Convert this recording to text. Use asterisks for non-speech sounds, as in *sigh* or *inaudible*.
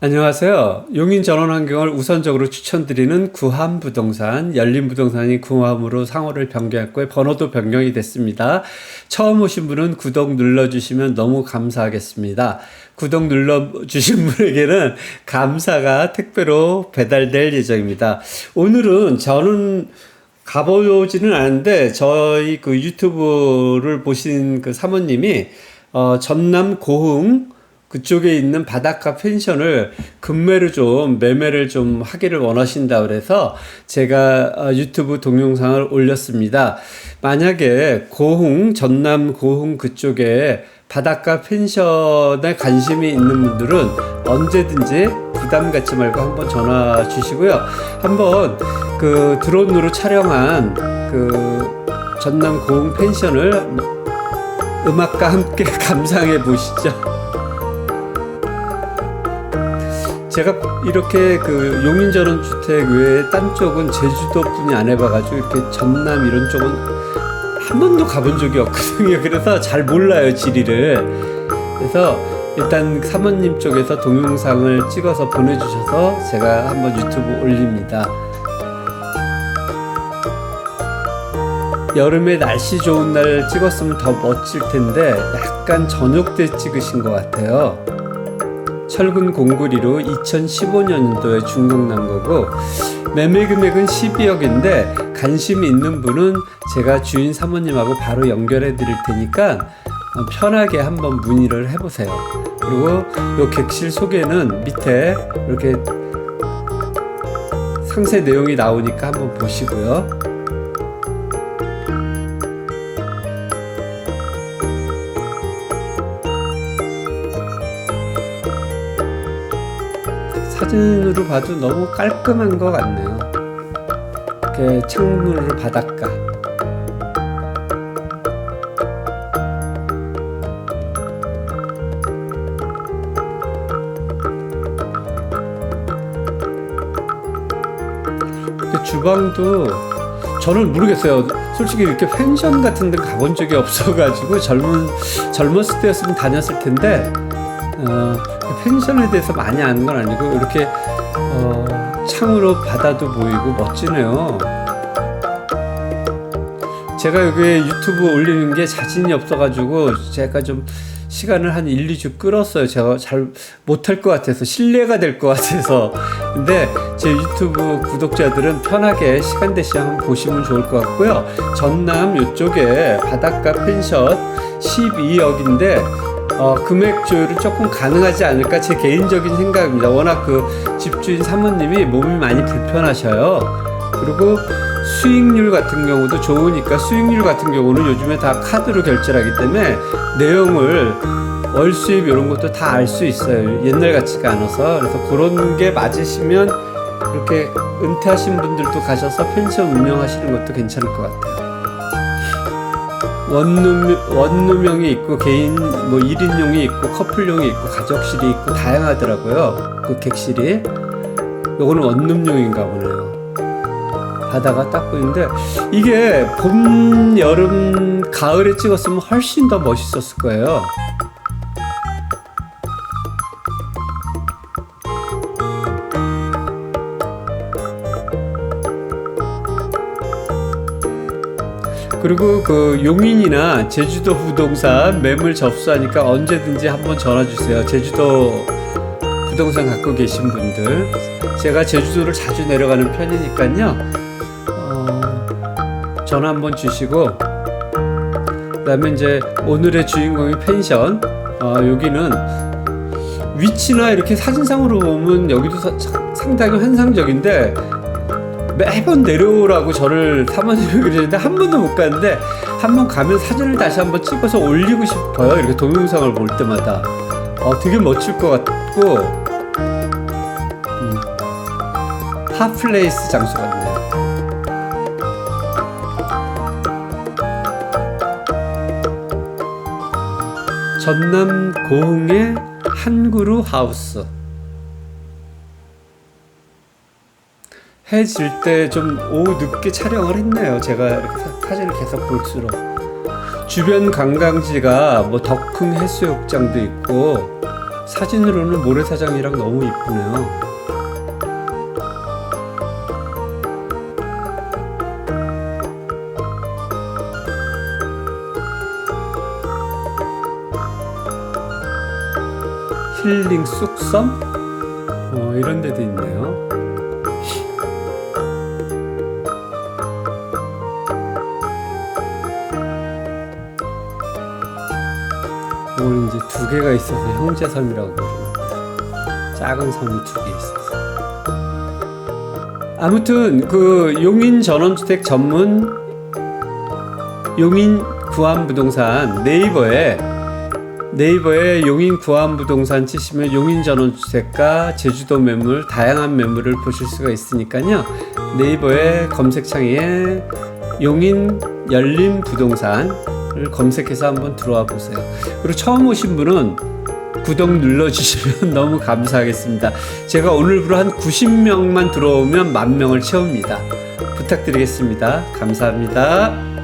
안녕하세요. 용인 전원 환경을 우선적으로 추천드리는 구함 부동산, 열린 부동산이 구함으로 상호를 변경했고요. 번호도 변경이 됐습니다. 처음 오신 분은 구독 눌러주시면 너무 감사하겠습니다. 구독 눌러주신 *laughs* 분에게는 감사가 택배로 배달될 예정입니다. 오늘은 저는 가보지는 않은데 저희 그 유튜브를 보신 그 사모님이 어, 전남 고흥 그쪽에 있는 바닷가 펜션을 금매를 좀 매매를 좀 하기를 원하신다 그래서 제가 어, 유튜브 동영상을 올렸습니다. 만약에 고흥 전남 고흥 그쪽에 바닷가 펜션에 관심이 있는 분들은 언제든지 부담 갖지 말고 한번 전화 주시고요. 한번 그 드론으로 촬영한 그 전남 고흥 펜션을 음악과 함께 *laughs* 감상해 보시죠. 제가 이렇게 그 용인전원 주택 외에 딴 쪽은 제주도뿐이 안 해봐가지고 이렇게 전남 이런 쪽은 한 번도 가본 적이 없거든요. *laughs* 그래서 잘 몰라요 지리를. 그래서 일단 사모님 쪽에서 동영상을 찍어서 보내주셔서 제가 한번 유튜브 올립니다. 여름에 날씨 좋은 날 찍었으면 더 멋질 텐데 약간 저녁 때 찍으신 것 같아요. 철근 공구리로 2015년도에 중공난 거고 매매 금액은 12억인데 관심이 있는 분은 제가 주인 사모님하고 바로 연결해 드릴 테니까 편하게 한번 문의를 해보세요. 그리고 요 객실 소개는 밑에 이렇게 상세 내용이 나오니까 한번 보시고요. 사진으로 봐도 너무 깔끔한 것 같네요. 이렇게 창문으로 바닷가. 주방도 저는 모르겠어요. 솔직히 이렇게 펜션 같은 데 가본 적이 없어가지고 젊은 젊었을 때였으면 다녔을 텐데 어, 펜션에 대해서 많이 아는 건 아니고 이렇게 어, 창으로 바다도 보이고 멋지네요. 제가 여기에 유튜브 올리는 게 자신이 없어가지고 제가 좀 시간을 한 1, 2주 끌었어요. 제가 잘 못할 것 같아서 신뢰가 될 것 같아서. 근데 제 유튜브 구독자들은 편하게 시간 되시면 한번 보시면 좋을 것 같고요. 전남 이쪽에 바닷가 펜션 12억인데 어, 금액 조율은 조금 가능하지 않을까 제 개인적인 생각입니다. 워낙 그 집주인 사모님이 몸이 많이 불편하셔요. 그리고 수익률 같은 경우도 좋으니까 수익률 같은 경우는 요즘에 다 카드로 결제를 하기 때문에 내용을 월 수입 이런 것도 다 알 수 있어요. 옛날 같지가 않아서 그래서 그런 게 맞으시면 이렇게 은퇴하신 분들도 가셔서 펜션 운영하시는 것도 괜찮을 것 같아요. 원룸, 원룸형이 있고 개인 뭐 1인용이 있고 커플용이 있고 가족실이 있고 다양하더라고요. 그 객실이. 요거는 원룸용인가 보네요. 바다가 딱 보이는데 이게 봄, 여름, 가을에 찍었으면 훨씬 더 멋있었을 거예요. 그리고 그 용인이나 제주도 부동산 매물 접수하니까 언제든지 한번 전화 주세요. 제주도 부동산 갖고 계신 분들. 제가 제주도를 자주 내려가는 편이니까요. 어, 전화 한번 주시고 그다음에 이제 오늘의 주인공이 펜션. 어, 여기는 위치나 이렇게 사진상으로 보면 여기도 사, 상당히 환상적인데 매번 내려오라고 저를 사모님이 *laughs* 그러는데 한 번도 못 갔는데 한 번 가면 사진을 다시 한번 찍어서 올리고 싶어요. 이렇게 동영상을 볼 때마다. 어, 되게 멋질 것 같고, 음, 핫플레이스 장소 같네요. 전남 고흥의 한그루 하우스. 해질 때 좀 오후 늦게 촬영을 했네요. 제가 이렇게 사 진을 계속 볼수록. 주변 관광지가 뭐 덕흥 해수욕장도 있고 사진으로는 모래사장이랑 너무 이쁘네요. 힐링 쑥섬? 어, 이런 데도 있네요. 이거는 이제 두 개가 있어서 형제섬이라고 부르는 거예요. 작은 섬이 두 개 있어서. 아무튼 그 용인 전원주택 전문 용인 구암부동산 네이버에 네이버에 용인 구암부동산 치시면 용인 전원주택과 제주도 매물 다양한 매물을 보실 수가 있으니까요 네이버에 검색창에 용인 열린 부동산 을 검색해서 한번 들어와 보세요. 그리고 처음 오신 분은 구독 눌러주시면 *laughs* 너무 감사하겠습니다. 제가 오늘부로 한 90명만 들어오면 만 명을 채웁니다. 부탁드리겠습니다. 감사합니다